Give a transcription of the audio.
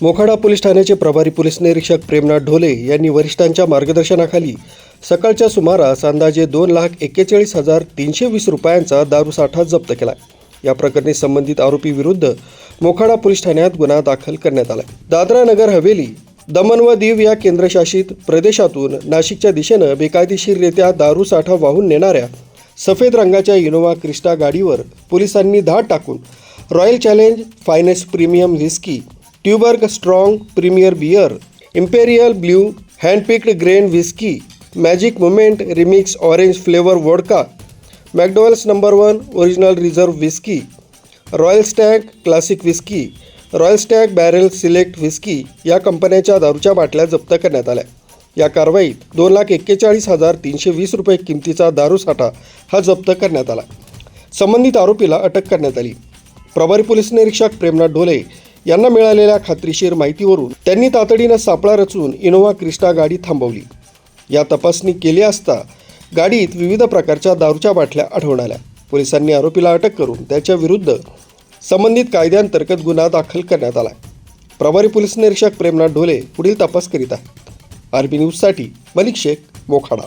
Mokhada police ठाण्याचे प्रभारी police निरीक्षक प्रेमनाथ ढोले यांनी वरिष्ठांच्या मार्गदर्शनाखाली सकाळच्या सुमारास अंदाजे दोन लाख एक्केचाळीस हजार तीनशे वीस रुपयांचा दारूसाठा जप्त केला. या प्रकरणी संबंधित आरोपी विरुद्ध मोखाडा पोलीस ठाण्यात गुन्हा दाखल करण्यात आला. दादरा नगर हवेली दमन व दीव या केंद्रशासित प्रदेशातून नाशिकच्या दिशेनं बेकायदेशीररित्या दारू साठा वाहून नेणाऱ्या सफेद रंगाच्या इनोवा क्रिस्टा गाडीवर पोलिसांनी धाड टाकून Royal Challenge finest premium whisky Tuborg strong premier beer Imperial Blue handpicked grain whisky Magic Moment remix orange flavour vodka McDowell's number one original reserve whisky Royal Stag classic whisky Royal Stag barrel select whisky या कंपन्याच्या दारूच्या बाटल्या जप्त करण्यात आल्या. या कारवाईत दोन लाख एक्केचाळीस हजार तीनशे वीस रुपये किमतीचा दारू साठा हा जप्त करण्यात आला. संबंधित आरोपीला अटक करण्यात आली. प्रभारी पोलीस निरीक्षक प्रेमनाथ ढोले यांना मिळालेल्या खात्रीशीर माहितीवरून त्यांनी तातडीनं सापळा रचून इनोव्हा क्रिस्टा गाडी थांबवली. या तपासणी केली असता गाडीत विविध प्रकारच्या दारूच्या बाटल्या आढळून आल्या. पोलिसांनी आरोपीला अटक करून त्याच्या विरुद्ध संबंधित कायद्यांतर्गत गुन्हा दाखल करण्यात आला. प्रभारी पोलीस निरीक्षक प्रेमनाथ ढोले पुढील तपास करीत आहेत. आर बी न्यूजसाठी मलिक शेख मोखाडा.